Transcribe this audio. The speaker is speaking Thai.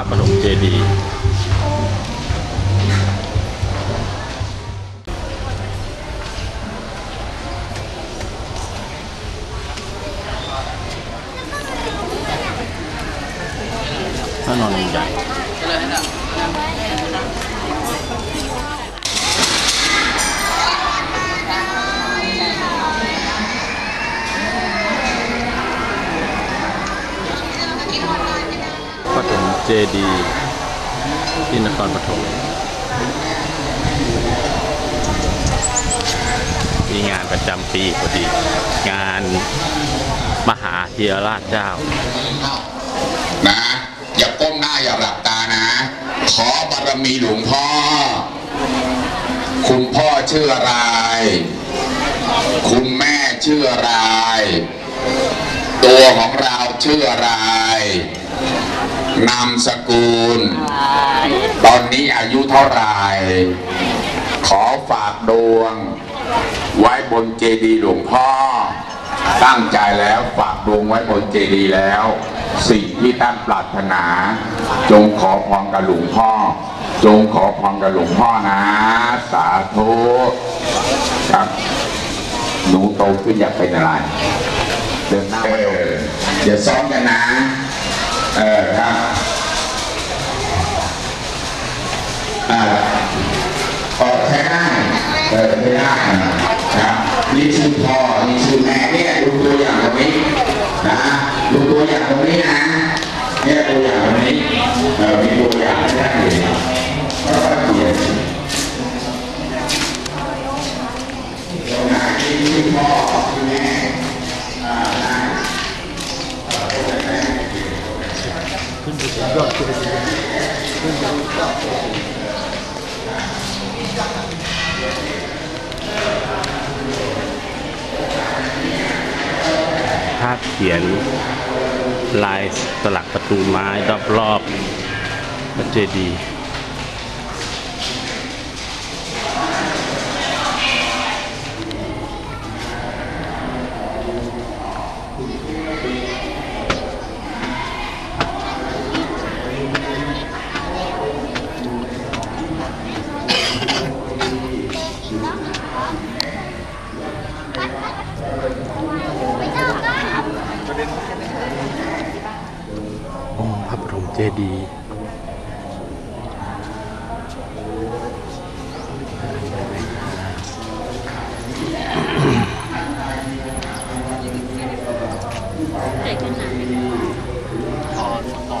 ระปฐมเจดีย์พระนอนใหญ่ จดีที่นครปฐมมีงานประจำปีพอดี งานมหาเทียราชเจ้า นะ อย่าก้มหน้าอย่าหลับตานะ ขอบารมีหลวงพ่อ คุณพ่อชื่ออะไร คุณแม่ชื่ออะไร ตัวของเราชื่ออะไร นามสกุล ตอนนี้อายุเท่าไหร่ ขอฝากดวง ไว้บนเจดีย์หลวงพ่อ ตั้งใจแล้วฝากดวงไว้บนเจดีย์แล้ว สิ่งที่ท่านปรารถนา จงขอพรกับหลวงพ่อ จงขอพรกับหลวงพ่อนะ สาธุครับหนูโตขึ้นอยากเป็นอะไร เดินหน้ามาดูเดี๋ยวซ้อมกันนะ เออครับอ่าออกใช้ได้เออไม่ได้ ภาพเขียนลายสลักประตูไม้รอบๆพระเจดีย์ องค์พระบรมเจดีย์ขอต่อ